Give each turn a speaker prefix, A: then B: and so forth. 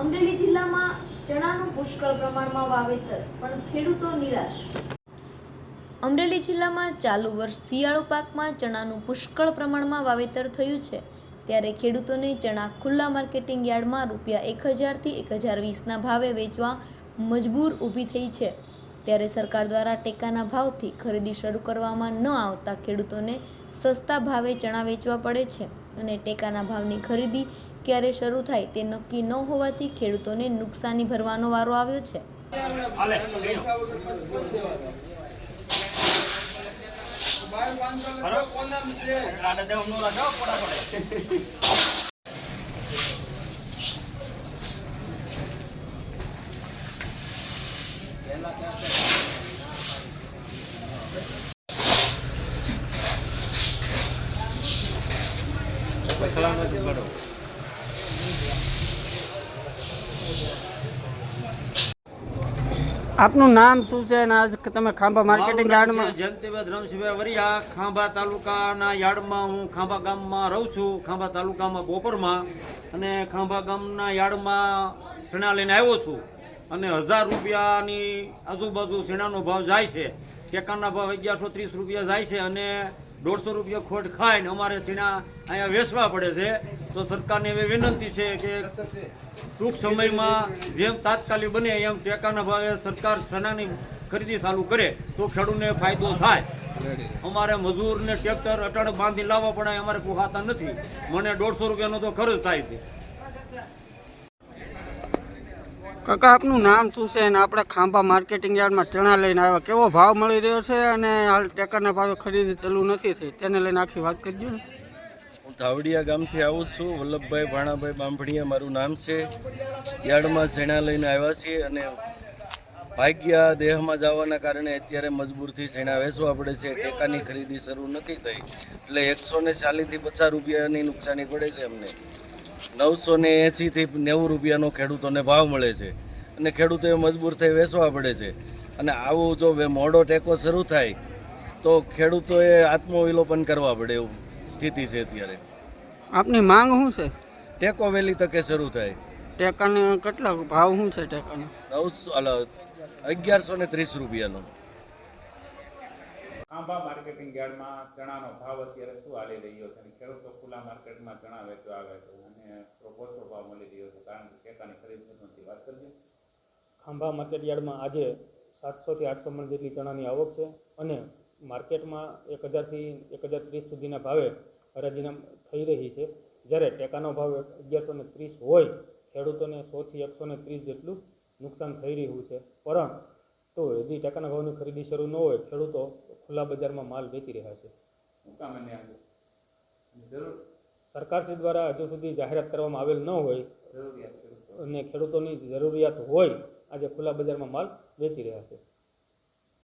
A: અમરેલી જિલ્લામાં ચણાનું પુષ્કળ પ્રમાણમાં વાવેતર, પણ ખેડૂતો નિરાશ. અમરેલી જિલ્લામાં ચાલુ વર્ષ શિયાળુ પાકમાં ચણાનું પુષ્કળ પ્રમાણમાં વાવેતર થયું છે. ત્યારે ખેડૂતોને ચણા ખુલ્લા માર્કેટિંગ યાર્ડમાં રૂપિયા એક હજારથી એક હજાર વીસના ભાવે વેચવા મજબૂર ઊભી થઈ છે. ત્યારે સરકાર દ્વારા ટેકાના ભાવથી ખરીદી શરૂ કરવામાં ન આવતા ખેડૂતોને સસ્તા ભાવે ચણા વેચવા પડે છે અને ટેકાના ભાવની ખરીદી ક્યારે શરૂ થાય તે નક્કી ન હોવાથી ખેડૂતોને નુકસાની ભરવાનો વારો આવ્યો છે.
B: હાલે. ગયો ખરો રાડે દેવ નો રાડો પડા
C: આપનું નામ શું છે અને આજ તમે ખાંભા માર્કેટિંગ યાર્ડમાં
B: જયંતિભાઈ ધરમસિંહભાઈ વરિયા. ખાંભા તાલુકાના યાર્ડમાં હું ખાંભા ગામમાં રહું છું. ખાંભા તાલુકામાં બોપરમાં અને ખાંભા ગામના યાર્ડમાં ચણા લઈને આવ્યો છું. અને હજાર રૂપિયાની આજુબાજુ સેણાનો ભાવ જાય છે. ટેકાના ભાવ અગિયારસો ત્રીસ રૂપિયા જાય છે અને દોઢસો રૂપિયા ખોટ ખાઈને અમારે શેણા અહીંયા વેચવા પડે છે. તો સરકારને એવી વિનંતી છે કે ટૂંક સમયમાં જેમ તાત્કાલિક બને એમ ટેકાના ભાવે સરકાર ચણાની ખરીદી ચાલુ કરે તો ખેડૂતને ફાયદો થાય. અમારે મજૂરને ટ્રેક્ટર અટડ બાંધી લાવવા પડે અમારે પોહાતા નથી. મને દોઢસો રૂપિયાનો તો ખર્ચ થાય છે.
C: કાકા, આપનું નામ શું છે અને આપણે ખાંભા માર્કેટિંગ યાર્ડમાં ચણા લઈને આવ્યા? કેવો ભાવ મળી રહ્યો છે અને હાલ ટેકરના ભાવે ખરીદી ચાલુ નથી થઈ? તેને લઈને આખી વાત કરજો ને.
D: હું ધાવડિયા ગામથી આવું છું. વલ્લભભાઈ ભાણાભાઈ બાંભણીયા મારું નામ છે. યાર્ડમાં શેણા લઈને આવ્યા છીએ અને ભાગ્યા દેહમાં જવાના કારણે અત્યારે મજબૂરથી શેણા વેચવા પડે છે. ટેકાની ખરીદી શરૂ નથી થઈ. એટલે એકસો ને ચાલીસથી પચાસ રૂપિયાની નુકસાની પડે છે અમને. નવસો ને એંસીથી નેવું રૂપિયાનો ખેડૂતોને ભાવ મળે છે. અને ખેડૂતોએ મજબૂર થઈ વેચવા પડે છે. અને આવું જો મોડો ટેકો શરૂ થાય, તો ખેડૂતોએ આત્મવિલોપન કરવા પડે એવું. સ્થિતિ છે અત્યારે?
C: આપની માંગ શું છે?
D: ટેકો વહેલી તકે શરૂ થાય.
C: ટેકાને કેટલા ભાવ શું છે ટેકાનો?
D: નવસો અગિયારસો ને ત્રીસ રૂપિયાનો.
E: ખાંભા માર્કેટિંગ યાર્ડમાં ચણાનો ભાવ અત્યારે શું હાલી રહ્યો છે? અને ખેડૂતો ખુલ્લા માર્કેટમાં ચણા વેચવા આવે છે અને ઓછો ભાવ મળી રહ્યો છે. કારણ કે ટેકાની ખરીદી નથી વાત કરજો
F: ખાંભા માર્કેટ યાર્ડમાં આજે સાતસોથી આઠસો મણ જેટલી ચણાની આવક છે અને માર્કેટમાં એક હજારથી એક હજાર ત્રીસ સુધીના ભાવે હરાજીના થઈ રહી છે. જ્યારે ટેકાનો ભાવ અગિયારસો ને ત્રીસ હોય ખેડૂતોને સોથી એકસો ને ત્રીસ જેટલું નુકસાન થઈ રહ્યું છે. પરંતુ હજી ટેકાના ભાવની ખરીદી શરૂ ન હોય ખેડૂતો ખુલ્લા બજારમાં માલ વેચી રહ્યા છે.
E: જરૂર?
F: સરકારશ્રી દ્વારા હજુ સુધી જાહેરાત કરવામાં આવેલ ન હોય અને ખેડૂતોની જરૂરિયાત હોય આજે ખુલ્લા બજારમાં માલ વેચી રહ્યા છે.